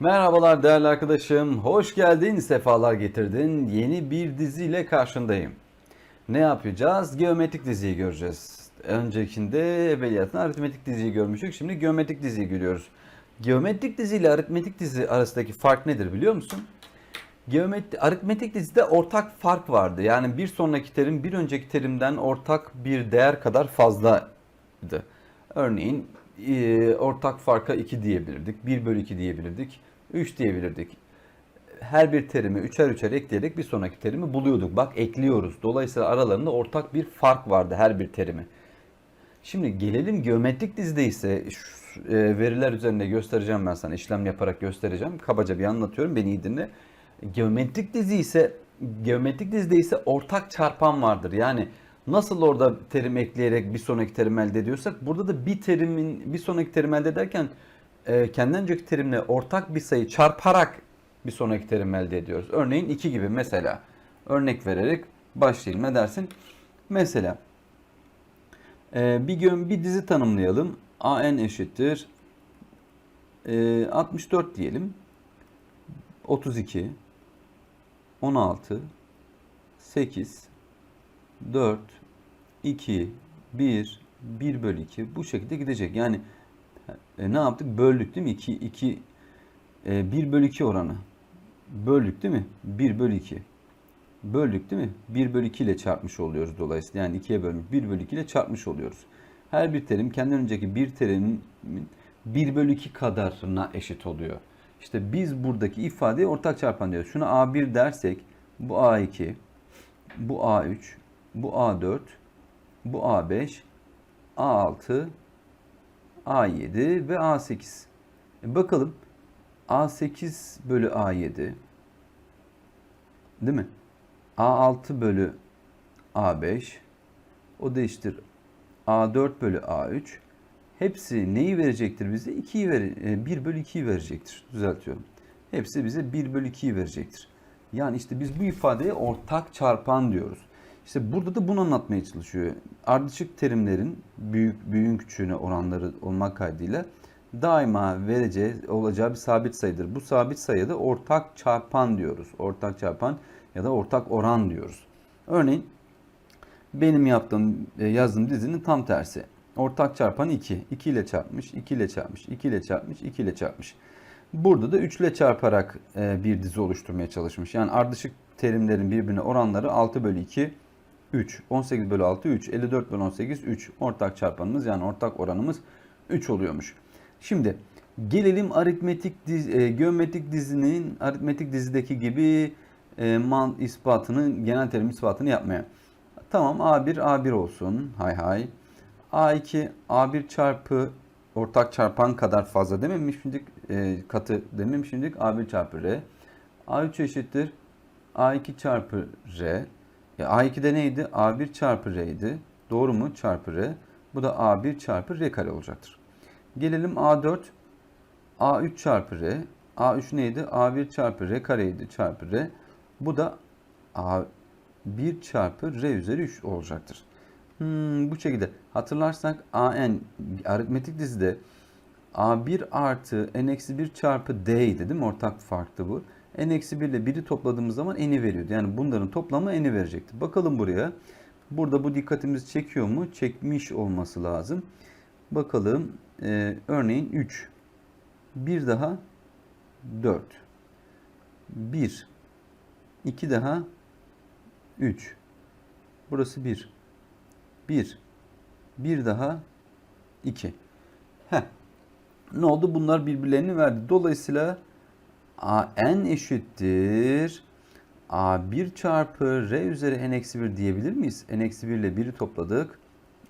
Merhabalar değerli arkadaşım. Hoş geldin, sefalar getirdin. Yeni bir diziyle karşındayım. Ne yapacağız? Geometrik diziyi göreceğiz. Öncekinde ebeliyatın aritmetik diziyi görmüştük. Şimdi geometrik diziyi görüyoruz. Geometrik dizi ile aritmetik dizi arasındaki fark nedir biliyor musun? Geometri, aritmetik dizide ortak fark vardı. Yani bir sonraki terim bir önceki terimden ortak bir değer kadar fazlaydı. Örneğin e, ortak farka 2 diyebilirdik, 1 bölü 2 diyebilirdik, 3 diyebilirdik. Her bir terimi üçer üçer ekleyerek bir sonraki terimi buluyorduk. Bak ekliyoruz. Dolayısıyla aralarında ortak bir fark vardı her bir terimi. Şimdi gelelim geometrik dizide ise e, veriler üzerinde göstereceğim ben sana işlem yaparak göstereceğim. Kabaca bir anlatıyorum beni iyi dinle. Geometrik dizi ise geometrik dizide ise ortak çarpan vardır. Yani nasıl orada terim ekleyerek bir sonraki terim elde ediyorsak burada da bir terimin bir sonraki terim elde ederken e, kendi önceki terimle ortak bir sayı çarparak bir sonraki terim elde ediyoruz. Örneğin 2 gibi mesela örnek vererek başlayalım ne dersin? Mesela ee, bir gün bir dizi tanımlayalım. AN eşittir. Ee, 64 diyelim. 32 16 8 4 2 1 1 bölü 2 bu şekilde gidecek. Yani e, ne yaptık? Böldük değil mi? 2 2 e, 1 bölü 2 oranı. Böldük değil mi? 1 bölü 2 böldük değil mi? 1 bölü 2 ile çarpmış oluyoruz dolayısıyla. Yani 2'ye bölmüş 1 bölü 2 ile çarpmış oluyoruz. Her bir terim kendinden önceki bir terimin 1 bölü 2 kadarına eşit oluyor. İşte biz buradaki ifadeye ortak çarpan diyoruz. Şuna A1 dersek bu A2, bu A3, bu A4, bu A5, A6, A7 ve A8. E bakalım A8 bölü A7 değil mi? A6 bölü A5 o da eşittir A4 bölü A3 hepsi neyi verecektir bize? 2'yi ver, 1 bölü 2'yi verecektir. Düzeltiyorum. Hepsi bize 1 bölü 2'yi verecektir. Yani işte biz bu ifadeye ortak çarpan diyoruz. İşte burada da bunu anlatmaya çalışıyor. Ardışık terimlerin büyük büyüğün küçüğüne oranları olmak kaydıyla daima vereceği olacağı bir sabit sayıdır. Bu sabit sayıda ortak çarpan diyoruz. Ortak çarpan ya da ortak oran diyoruz. Örneğin benim yaptığım e, yazdığım dizinin tam tersi. Ortak çarpan 2. 2 ile çarpmış, 2 ile çarpmış, 2 ile çarpmış, 2 ile çarpmış. Burada da 3 ile çarparak e, bir dizi oluşturmaya çalışmış. Yani ardışık terimlerin birbirine oranları 6 bölü 2, 3. 18 bölü 6, 3. 54 bölü 18, 3. Ortak çarpanımız yani ortak oranımız 3 oluyormuş. Şimdi gelelim aritmetik diz, e, geometrik dizinin aritmetik dizideki gibi e, man ispatını, genel terim ispatını yapmaya. Tamam A1 A1 olsun. Hay hay. A2 A1 çarpı ortak çarpan kadar fazla dememiştik. E, katı dememiştik. A1 çarpı R. A3 eşittir. A2 çarpı R. E, A2'de neydi? A1 çarpı R'ydi. Doğru mu? Çarpı R. Bu da A1 çarpı R kare olacaktır. Gelelim A4. A3 çarpı R. A3 neydi? A1 çarpı R kareydi çarpı R. Bu da A1 çarpı R üzeri 3 olacaktır. Hmm, bu şekilde hatırlarsak AN aritmetik dizide A1 artı N-1 çarpı D değil mi? Ortak farktı bu. N-1 ile 1'i topladığımız zaman N'i veriyordu. Yani bunların toplamı N'i verecekti. Bakalım buraya. Burada bu dikkatimizi çekiyor mu? Çekmiş olması lazım. Bakalım. Ee, örneğin 3. Bir daha 4. 1. 2 daha 3. Burası 1. 1. 1 daha 2. Heh. Ne oldu? Bunlar birbirlerini verdi. Dolayısıyla AN eşittir. A1 çarpı R üzeri N-1 diyebilir miyiz? N-1 ile 1'i topladık.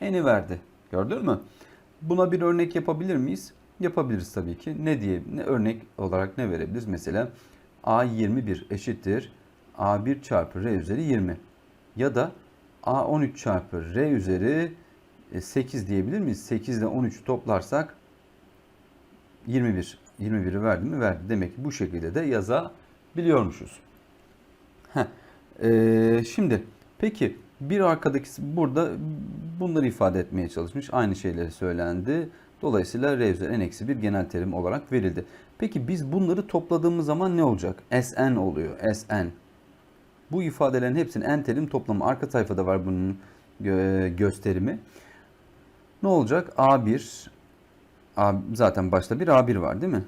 N'i verdi. Gördün mü? Buna bir örnek yapabilir miyiz? Yapabiliriz tabii ki. Ne diye ne örnek olarak ne verebiliriz? Mesela A21 eşittir A1 çarpı R üzeri 20. Ya da A13 çarpı R üzeri 8 e, diyebilir miyiz? 8 ile 13'ü toplarsak 21. 21'i verdi mi? Verdi. Demek ki bu şekilde de yazabiliyormuşuz. Heh. Ee, şimdi peki bir arkadaki burada bunları ifade etmeye çalışmış. Aynı şeyleri söylendi. Dolayısıyla R üzeri n eksi 1 genel terim olarak verildi. Peki biz bunları topladığımız zaman ne olacak? Sn oluyor. Sn. Bu ifadelerin hepsinin n terim toplamı. Arka sayfada var bunun gö- gösterimi. Ne olacak? A1 A, zaten başta bir A1 var değil mi?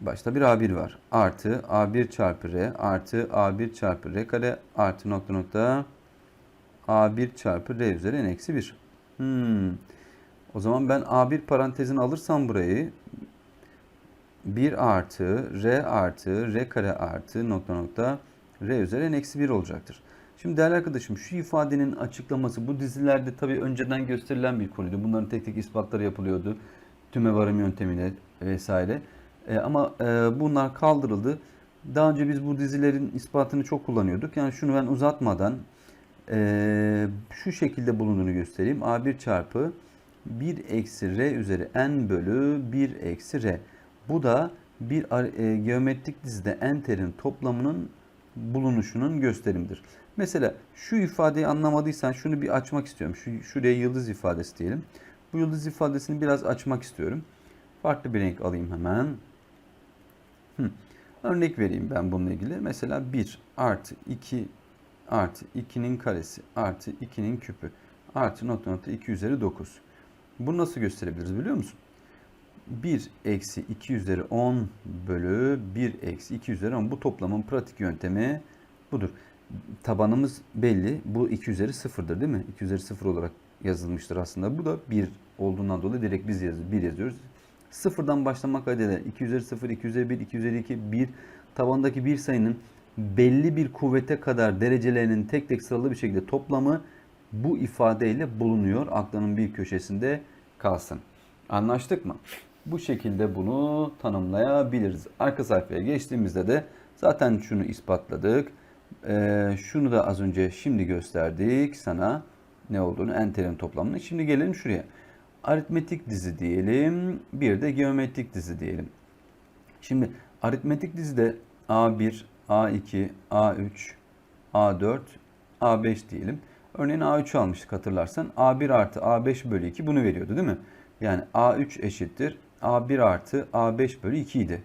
Başta bir A1 var. Artı A1 çarpı R artı A1 çarpı R kare artı nokta nokta A1 çarpı R üzeri n eksi 1. Hmm. O zaman ben A1 parantezini alırsam burayı 1 artı R artı R kare artı nokta nokta R üzeri n eksi 1 olacaktır. Şimdi değerli arkadaşım şu ifadenin açıklaması bu dizilerde tabii önceden gösterilen bir konuydu. Bunların tek tek ispatları yapılıyordu. Tüme varım yöntemiyle vesaire. E, ama e, bunlar kaldırıldı. Daha önce biz bu dizilerin ispatını çok kullanıyorduk. Yani şunu ben uzatmadan e, şu şekilde bulunduğunu göstereyim. A1 çarpı 1 eksi R üzeri n bölü 1 eksi R. Bu da bir e, geometrik dizide n terin toplamının bulunuşunun gösterimidir. Mesela şu ifadeyi anlamadıysan şunu bir açmak istiyorum. Şu, şuraya yıldız ifadesi diyelim. Bu yıldız ifadesini biraz açmak istiyorum. Farklı bir renk alayım hemen. Hı. Örnek vereyim ben bununla ilgili. Mesela 1 artı 2 artı 2'nin karesi artı 2'nin küpü artı nokta nokta 2 üzeri 9. Bunu nasıl gösterebiliriz biliyor musun? 1 eksi 2 üzeri 10 bölü 1 eksi 2 üzeri 10. Bu toplamın pratik yöntemi budur. Tabanımız belli. Bu 2 üzeri 0'dır değil mi? 2 üzeri 0 olarak yazılmıştır aslında. Bu da 1 olduğundan dolayı direkt biz yazıyoruz. 1 yazıyoruz. Sıfırdan başlamak kaydıyla 2 üzeri 0, 2 üzeri 1, 2 üzeri 2, 1 tabandaki bir sayının belli bir kuvvete kadar derecelerinin tek tek sıralı bir şekilde toplamı bu ifadeyle bulunuyor. Aklının bir köşesinde kalsın. Anlaştık mı? Bu şekilde bunu tanımlayabiliriz. Arka sayfaya geçtiğimizde de zaten şunu ispatladık. Ee, şunu da az önce şimdi gösterdik sana ne olduğunu n terim toplamını. Şimdi gelelim şuraya. Aritmetik dizi diyelim. Bir de geometrik dizi diyelim. Şimdi aritmetik dizide A1, A2, A3, A4, A5 diyelim. Örneğin A3 almıştık hatırlarsan. A1 artı A5 bölü 2 bunu veriyordu değil mi? Yani A3 eşittir. A1 artı A5 bölü 2 idi.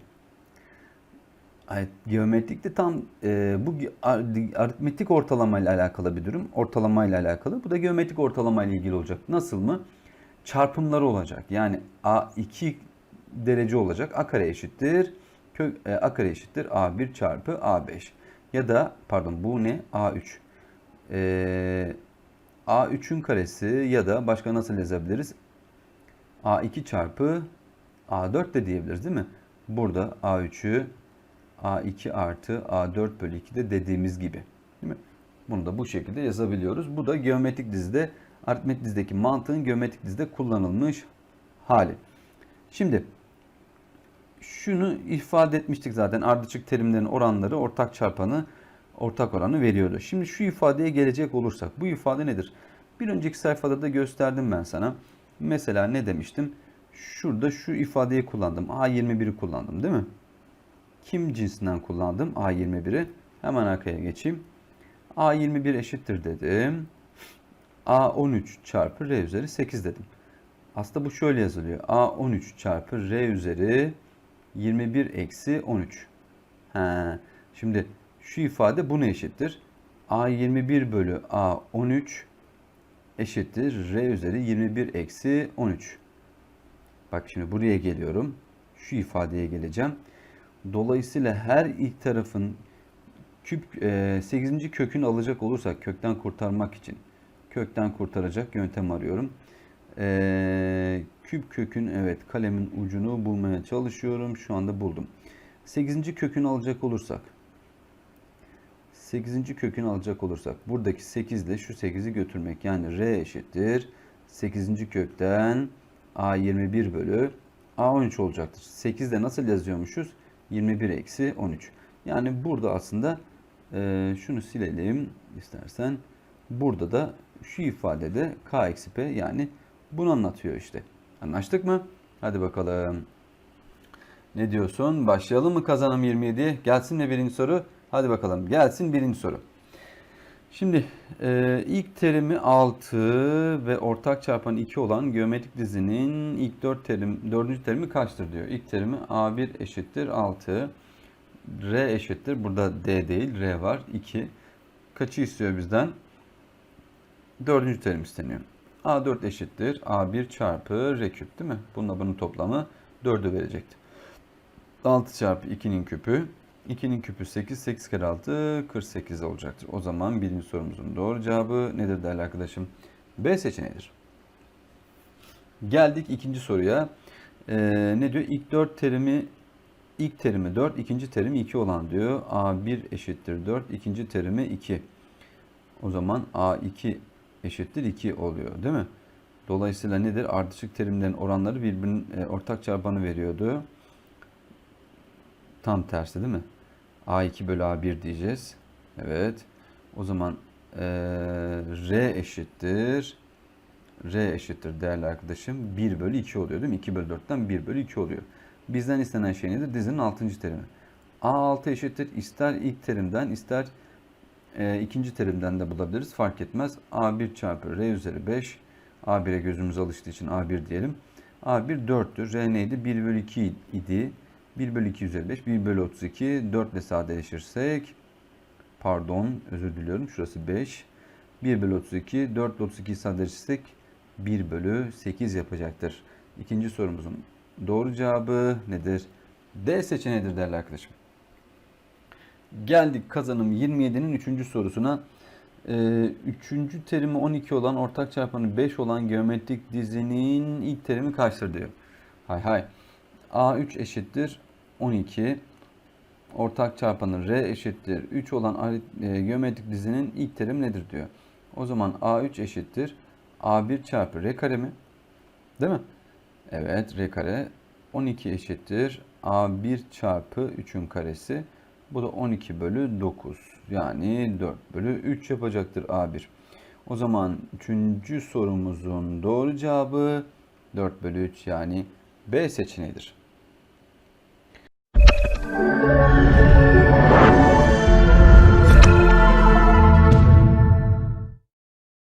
Evet, geometrikte tam e, bu aritmetik ortalama ile alakalı bir durum. Ortalama ile alakalı. Bu da geometrik ortalama ile ilgili olacak. Nasıl mı? Çarpımları olacak. Yani A2 derece olacak. A kare eşittir. Kök, e, A kare eşittir A1 çarpı A5. Ya da pardon bu ne? A3. E, A3'ün karesi ya da başka nasıl yazabiliriz? A2 çarpı A4 de diyebiliriz değil mi? Burada A3'ü A2 artı A4 bölü 2 de dediğimiz gibi. Değil mi? Bunu da bu şekilde yazabiliyoruz. Bu da geometrik dizide, aritmetik dizdeki mantığın geometrik dizide kullanılmış hali. Şimdi şunu ifade etmiştik zaten. Ardışık terimlerin oranları ortak çarpanı ortak oranı veriyordu. Şimdi şu ifadeye gelecek olursak bu ifade nedir? Bir önceki sayfada da gösterdim ben sana. Mesela ne demiştim? Şurada şu ifadeyi kullandım. A21'i kullandım değil mi? Kim cinsinden kullandım A21'i? Hemen arkaya geçeyim. A21 eşittir dedim. A13 çarpı R üzeri 8 dedim. Aslında bu şöyle yazılıyor. A13 çarpı R üzeri 21 eksi 13. He. Şimdi şu ifade buna eşittir. A21 bölü A13 eşittir. R üzeri 21 eksi 13. Bak şimdi buraya geliyorum. Şu ifadeye geleceğim. Dolayısıyla her ilk tarafın küp e, 8. kökünü alacak olursak kökten kurtarmak için kökten kurtaracak yöntem arıyorum. E, küp kökün evet kalemin ucunu bulmaya çalışıyorum. Şu anda buldum. 8. kökünü alacak olursak 8. kökünü alacak olursak buradaki 8 ile şu 8'i götürmek yani R eşittir 8. kökten A21 bölü A13 olacaktır. 8 de nasıl yazıyormuşuz? 21 eksi 13. Yani burada aslında e, şunu silelim istersen. Burada da şu ifadede K eksi P yani bunu anlatıyor işte. Anlaştık mı? Hadi bakalım. Ne diyorsun? Başlayalım mı kazanım 27? Gelsin mi birinci soru? Hadi bakalım. Gelsin birinci soru. Şimdi e, ilk terimi 6 ve ortak çarpanı 2 olan geometrik dizinin ilk 4 terim, 4. terimi kaçtır diyor. İlk terimi A1 eşittir 6. R eşittir. Burada D değil R var 2. Kaçı istiyor bizden? 4. terim isteniyor. A4 eşittir. A1 çarpı R küp değil mi? Bununla bunun toplamı 4'ü verecekti. 6 çarpı 2'nin küpü 2'nin küpü 8, 8 kere 6, 48 olacaktır. O zaman birinci sorumuzun doğru cevabı nedir değerli arkadaşım? B seçeneğidir. Geldik ikinci soruya. Ee, ne diyor? İlk 4 terimi ilk terimi 4, ikinci terimi 2 olan diyor. A1 eşittir 4, ikinci terimi 2. O zaman A2 eşittir 2 oluyor değil mi? Dolayısıyla nedir? Ardışık terimlerin oranları birbirinin e, ortak çarpanı veriyordu. Tam tersi değil mi? A2 bölü A1 diyeceğiz. Evet. O zaman eee, R eşittir. R eşittir değerli arkadaşım. 1 bölü 2 oluyor değil mi? 2 bölü 4'ten 1 bölü 2 oluyor. Bizden istenen şey nedir? Dizinin 6. terimi. A6 eşittir. İster ilk terimden ister e, ikinci terimden de bulabiliriz. Fark etmez. A1 çarpı R üzeri 5. A1'e gözümüz alıştığı için A1 diyelim. A1 4'tür. R neydi? 1 bölü 2 idi. 1 bölü 2 üzeri 5, 1 bölü 32, 4 ile sadeleşirsek, pardon özür diliyorum şurası 5, 1 bölü 32, 4 ile 32'yi sadeleşirsek 1 bölü 8 yapacaktır. İkinci sorumuzun doğru cevabı nedir? D seçeneğidir değerli arkadaşım. Geldik kazanım 27'nin 3. sorusuna. Ee, üçüncü terimi 12 olan ortak çarpanı 5 olan geometrik dizinin ilk terimi kaçtır diyor. Hay hay. A3 eşittir 12. Ortak çarpanı R eşittir 3 olan e, geometrik dizinin ilk terimi nedir diyor. O zaman A3 eşittir A1 çarpı R kare mi? Değil mi? Evet R kare 12 eşittir A1 çarpı 3'ün karesi. Bu da 12 bölü 9. Yani 4 bölü 3 yapacaktır A1. O zaman 3. sorumuzun doğru cevabı 4 bölü 3 yani B seçeneğidir.